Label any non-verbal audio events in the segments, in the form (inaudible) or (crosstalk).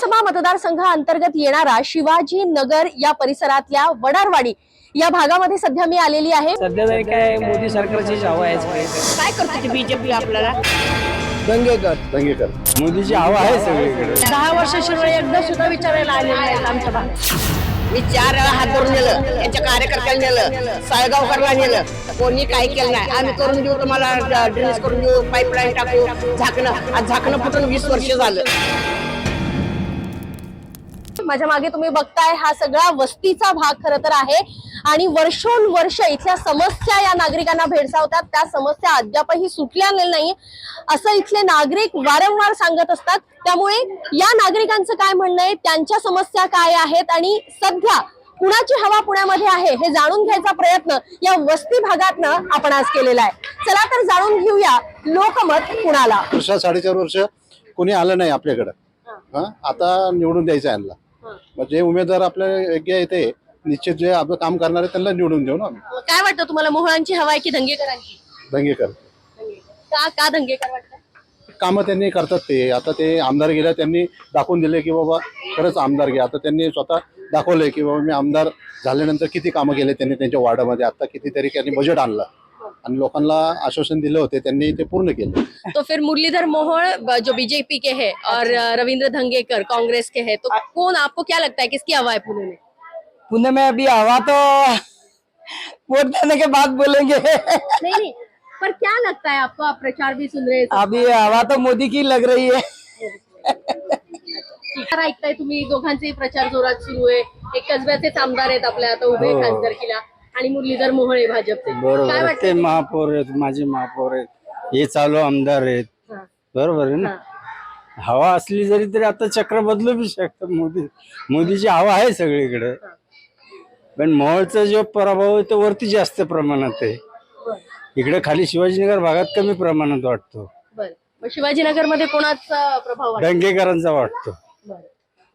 लोकसभा मतदारसंघ अंतर्गत येणारा शिवाजी नगर या परिसरातल्या वडारवाडी या भागामध्ये सध्या मी आलेली आहे. सध्या तरी काय मोदी सरकारची हवा आहे सगळीकडे. काय करतो बीजेपी आपल्याला? दंगेकर. दंगेकर. मोदीची हवा आहे सगळीकडे. दहा वर्षाशिवाय एकदा सुद्धा विचारायला आलेले आमच्या भागात. मी चार वेळा हात धरून नेलं त्यांच्या कार्यकर्त्याला नेलं साळगावकरला नेलं. कोणी काही केलं नाही. आम्ही करून देऊ तुम्हाला ड्रेनेज करून देऊ पाईपलाईन टाकू झाकणं. आज झाकणं फुटून वीस वर्ष झालं. माझ्या मागे तुम्ही बघताय हा सगळा वस्तीचा भाग खर तर आहे. आणि वर्षोनवर्ष इथल्या समस्या या नागरिकांना भेडसावतात. त्या समस्या अद्यापही सुटल्या नाही असं इथले नागरिक वारंवार सांगत असतात. त्यामुळे या नागरिकांचं काय म्हणणं आहे? त्यांच्या समस्या काय आहेत? आणि सध्या कुणाची हवा पुण्यामध्ये आहे? हे जाणून घ्यायचा प्रयत्न या वस्ती भागातनं आपण आज केलेला आहे. चला तर जाणून घेऊया लोकमत कुणाला? वर्ष साडेचार वर्ष कोणी आलं नाही आपल्याकडं. आता निवडून द्यायचं यांना. जे उमेदवार आपल्या योग्य येते निश्चित जे आपलं काम करणार आहे त्यांना निवडून देऊ ना आम्ही. काय वाटतं तुम्हाला? मोहळांची हवा आहे की दंगेकरांची? दंगेकर. का का दंगेकर वाटतं? कामं त्यांनी करतात ते. आता ते आमदार गेल्या त्यांनी दाखवून दिले की बाबा खरंच आमदार घ्या. आता त्यांनी स्वतः दाखवलंय की बाबा मी आमदार झाल्यानंतर किती कामं केले त्यांनी त्यांच्या वार्डामध्ये. आता कितीतरी त्यांनी बजेट आणलं. आणि लोकांना आश्वासन दिले होते त्यांनी ते पूर्ण केले. तो फिर मुरलीधर मोहोळ ब- जो बीजेपी के है और अ, रविंद्र धंगेकर कांग्रेस के है तो कौन आपको क्या लगता है किसकी हवा है पुणे में? पुणे में अभी हवा तो वोट देने के बाद बोलेंगे। नहीं नहीं पर क्या लगता है आपको आप प्रचार भी सुन रहे हैं अभी हवा तो मोदी की लग रही है। (laughs) काय ऐकताय तुम्ही दोघांचे प्रचार जोरात सुरू आहे. एक कसब्याचेच आमदार आहेत आपल्या आता उभे. खासदारकीला. आणि मुरलीधर मोहोळ भाजपचे. काय बरोबर. ते वाटतं महापौर आहेत माझे महापौर आहेत. हे चालू आमदार आहेत. हा. बरोबर आहे ना? हवा असली जरी तरी आता चक्र बदलू बी शकतं. मोदी मोदीची हवा आहे सगळीकडे. पण मोहोळचा जो पराभव आहे तो वरती जास्त प्रमाणात आहे. इकडे खाली शिवाजीनगर भागात कमी प्रमाणात वाटतो. बरं. मग शिवाजीनगरमध्ये कोणाचा प्रभाव वाटतो? दंगेकरांचा वाटतो. बरं.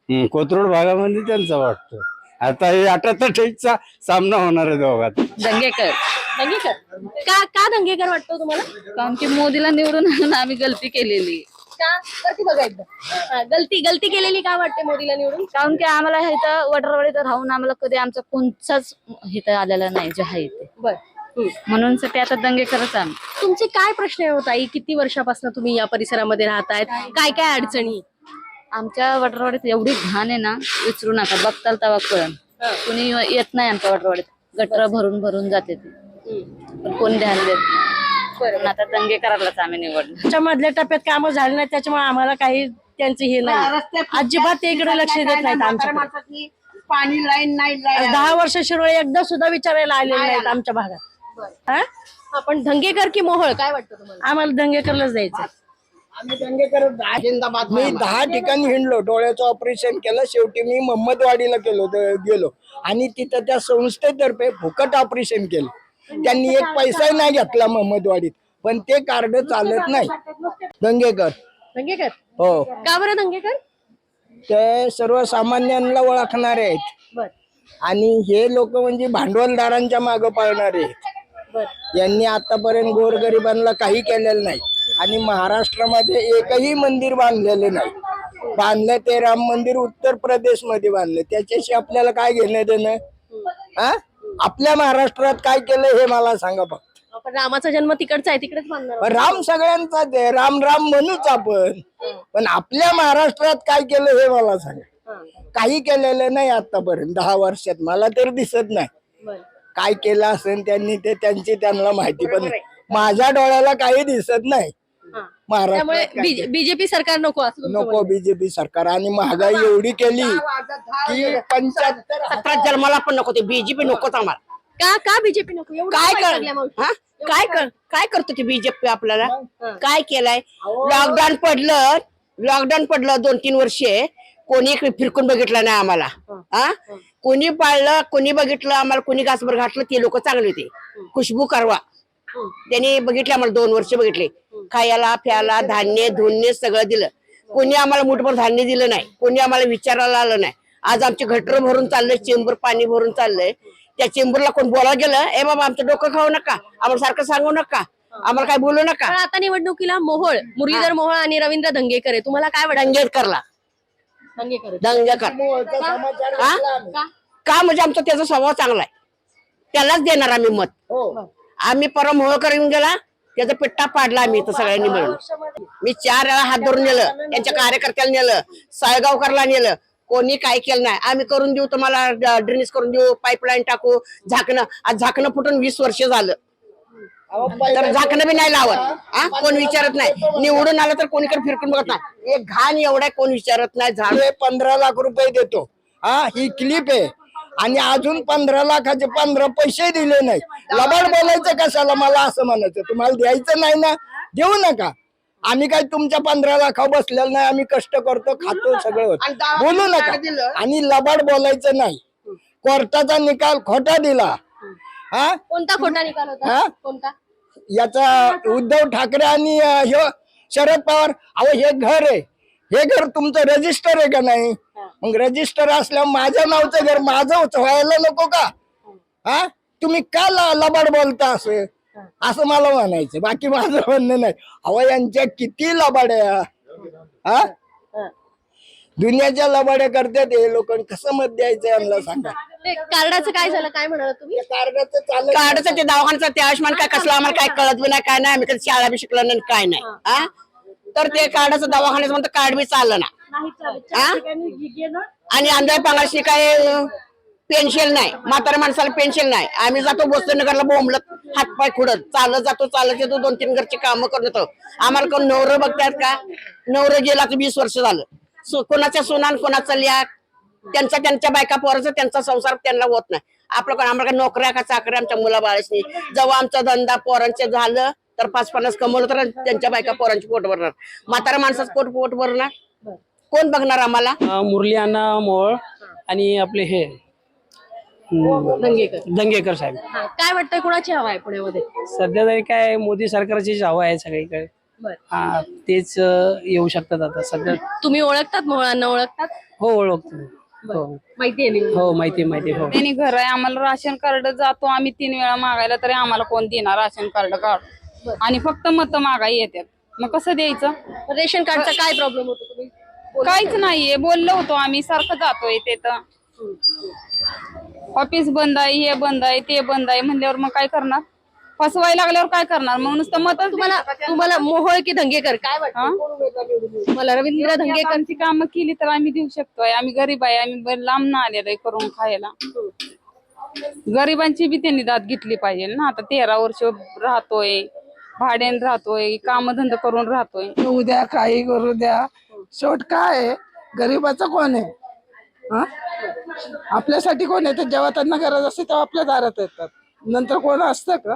हम्म, कोथरूड भागामध्ये त्यांचा वाटतो. आता हे अठ्याहत्तर सामना होणार आहे दोघात. दंगेकर. दंगेकर. का का दंगेकर वाटतो तुम्हाला? कारण की मोदीला निवडून आणून आम्ही गलती केलेली. का? करते बघा एकदा. हा, गलती गलती केलेली का वाटते मोदीला निवडून? कारण की आम्हाला इथं वडरवाडीत राहून आम्हाला कधी आमचा कोणताच इथं आलेला नाही जे आहे ते बर. म्हणून साठी आता दंगेकरच आम्ही. तुमचे काय प्रश्न होत आई किती वर्षापासून तुम्ही या परिसरामध्ये राहतायत? काय काय अडचणी? आमच्या वडरवाडीत एवढी घाण आहे ना विचारू नका. बघताल तवा कळण कुणी येत नाही आमच्या वडरवाडीत गटर भरून भरून जाते ते. पण कोण ध्यान देत नाही. पण आता दंगेकरालाच आम्ही निवडलं. त्याच्या मधल्या टप्प्यात कामं झाली नाही त्याच्यामुळे आम्हाला काही त्यांचं हे नाही. अजिबात ते इकडे लक्ष देत नाहीत आमच्याकडे पाणी लाईन नाही दहा वर्षाशिवाय एकदा सुद्धा विचारायला आलेले नाहीत आमच्या भागात. हा? आपण धंगेकर की मोहळ काय वाटतं तुम्हाला? आम्हाला दंगेकरलाच द्यायचं मी दहा ठिकाणी हिंडलो. डोळ्याचं ऑपरेशन केलं. शेवटी मी मोहम्मदवाडीला द- गेलो. आणि तिथं त्या संस्थेतर्फे फुकट ऑपरेशन केलं. त्यांनी एक पैसाही नाही घेतला मोहम्मदवाडीत. पण ते कार्ड चालत नाही. दंगेकर. धंगेकर हो. का बरं धंगेकर ते सर्वसामान्यांना ओळखणारे आहेत. आणि हे लोक म्हणजे भांडवलदारांच्या मागे पळणारे आहेत. यांनी आतापर्यंत गोरगरिबांना काही केलेलं नाही. आणि महाराष्ट्रामध्ये एकही मंदिर बांधलेले नाही. बांधलं ते राम मंदिर उत्तर प्रदेशमध्ये बांधलं. त्याच्याशी आपल्याला काय घेणं देणं? हा आपल्या महाराष्ट्रात काय केलं हे मला सांगा फक्त. रामाचा जन्म तिकडचा आहे तिकडेच आहोत. राम सगळ्यांचाच आहे. राम राम म्हणूच आपण. पण आपल्या महाराष्ट्रात काय केलं हे मला सांगा. काही केलेलं नाही आतापर्यंत दहा वर्षात. मला तर दिसत नाही. बरं. काय केलं असेल त्यांनी ते त्यांची त्यांना माहिती पण माझ्या डोळ्याला काही दिसत नाही. हा. केलं. बीजेपी सरकार नको असं नको बीजेपी सरकार. आणि महागाई एवढी केली की पंच्याहत्तर सतरा जन्माला पण नको ते. बीजेपी नकोच आम्हाला. का का बीजेपी नको? एवढं काय काय कर? हा? काय कर काय करतो ते बीजेपी आपल्याला? काय केलंय? लॉकडाऊन पडलं लॉकडाऊन पडलं दोन तीन वर्षे. कोणी फिरकून बघितलं नाही आम्हाला. हा. कोणी पाळलं कोणी बघितलं आम्हाला कोणी गासभर घातलं ते लोक चांगले होते. खुशबू करवा. त्यांनी बघितले आम्हाला दोन वर्ष बघितले. खायला प्यायला धान्य धुन्य सगळं दिलं. कोणी आम्हाला मुठभर धान्य दिलं नाही. कोणी आम्हाला विचारायला आलं नाही. आज आमचे घटर भरून चाललंय चेंबर पाणी भरून चाललंय. त्या चेंबरला कोण बोलायला गेलं ए बाबा आमचं डोकं खाऊ नका. आम्हाला सारखं सांगू नका. आम्हाला काय बोलू नका. पण आता निवडणुकीला मोहोळ मुरलीधर मोहोळ आणि रवींद्र धंगेकर आहे. तुम्हाला काय वाटतं? दंगेकरला. दंगेकर. दंगेकर. का? म्हणजे आमचा त्याचा स्वभाव चांगला आहे. त्यालाच देणार आम्ही मत. हो. आम्ही परम मोहकर येऊन गेला त्याचा पिट्टा पाडला आम्ही इथं सगळ्यांनी मिळून. मी चार वेळा हात धरून नेलं त्यांच्या कार्यकर्त्याला नेलं सायगावकरला नेलं. कोणी काय केलं नाही. आम्ही करून देऊ तुम्हाला ड्रेनेज करून देऊ पाईपलाईन टाकू झाकणं. आज झाकणं फुटून वीस वर्ष झालं. तर झाकणं बी नाही लावत. हा कोण विचारत नाही. निवडून आलं तर कोणीकडे फिरकून बघत नाही. एक घाण एवढा कोण विचारत नाही. झाड हे पंधरा लाख रुपये देतो. हा ही क्लिप आहे. आणि अजून पंधरा लाखाचे पंधरा पैसे दिले नाही. लबाड बोलायचं कशाला? मला असं म्हणायचं. तुम्हाला द्यायचं नाही ना? देऊ नका. आम्ही काय तुमच्या पंधरा लाखावर बसलेलं नाही. आम्ही कष्ट करतो खातो सगळं होतं. बोलू नका. आणि लबाड बोलायचं नाही. कोर्टाचा निकाल खोटा दिला. हा? कोणता खोटा निकाल होता? हा? कोणता? याचा उद्धव ठाकरे आणि अं, ह्यो शरद पवार. अहो हे घर आहे. हे घर तुमचं रजिस्टर आहे का नाही? मग रजिस्टर असल्यावर माझ्या नावचं घर माझं व्हायला नको का? हा. तुम्ही का ल- लबाड बोलता असं? असं मला म्हणायचं. बाकी माझं म्हणणं नाही. अहो यांच्या किती लबाड आहे हा? हा? दुनियाच्या लबाड्या करतात हे लोक. कसं मत द्यायचं यांना सांगा? कार्डाचं काय झालं? काय म्हणाला तुम्ही? कार्डाचं चालत काढचं ते दवाखान्याचं ते आयुष्यमान काय कसलं आम्हाला काय कळत बी नाही काय नाही. आम्ही कधी शाळा बी शिकलो नाही काय नाही. हा? तर ते कार्डाचं दवाखान्याचं म्हणतं कार्ड बी चाललं ना? आणि आमच्या पांगाशी काय पेन्शन नाही. म्हाताऱ्या माणसाला पेन्शन नाही. आम्ही जातो नगरला बोंबलत हातपाय खुडत. चालत जातो चालत येतो. दोन तीन घरची कामं करून येतो आम्हाला कोण नवरं बघतात का? नवरं गेला तर वीस वर्ष झालं. सो- कोणाच्या सोनान कोणाचा लिया त्यांचा त्यांच्या बायका पोराचा त्यांचा संसार त्यांना होत नाही. आपलं कोण आम्हाला काय नोकऱ्या का चाकऱ्या आमच्या मुला बाळाची जेव्हा आमचा धंदा पोरांचे झालं तर पाच पन्नास कमवलं तर त्यांच्या बायका पोरांची पोट भरणार. म्हातारा माणसाचं पोट पोट भरणार. कोण बघणार आम्हाला? मुरली अण्णा मोळ आणि आपले हे दंगेकर. दंगेकर साहेब. हा काय वाटतंय कुणाची हवा आहे पुण्यामध्ये? सध्या तरी काय मोदी सरकारचीच हवा आहे सगळीकडे. बर. हा तेच येऊ शकतात आता सध्या. तुम्ही ओळखतात मोहळांना ओळखतात? हो ओळखतो. हो. माहिती आहे हो माहिती हो. त्यांनी घर आहे आम्हाला राशन कार्ड जातो आम्ही तीन वेळा मागायला तरी आम्हाला कोण देणार राशन कार्ड काढ आणि फक्त मत मागाई येतात. मग कसं द्यायचं? रेशन कार्डचा काय प्रॉब्लेम होतो तुम्ही? काहीच नाहीये. बोललो होतो आम्ही. सारखं जातोय ते तर. ऑफिस बंद आहे हे बंद आहे ते बंद आहे म्हणल्यावर मग काय करणार? फसवायला लागल्यावर काय करणार? मग नुसतं मत तुम्हाला तुम्हाला मोहोळ की धंगेकर काय वाटतं? कोण उमेदवार निवडून येईल? मला रवींद्र धंगेकर? आमची कामं केली तर आम्ही देऊ शकतोय. आम्ही गरीब आहे. आम्ही ब- लांब ना आलेलो आहे करून खायला. गरिबांची बी त्यांनी दाद घेतली पाहिजे ना. आता तेरा वर्ष राहतोय. भाड्याने राहतोय कामधंदा करून राहतोय. उद्या काही करू द्या. शेवट काय आहे? गरीबाचं कोण आहे? हा? आपल्यासाठी कोण आहे? तर जेव्हा त्यांना गरज असते तेव्हा आपल्या दारात येतात. नंतर कोण असतं का?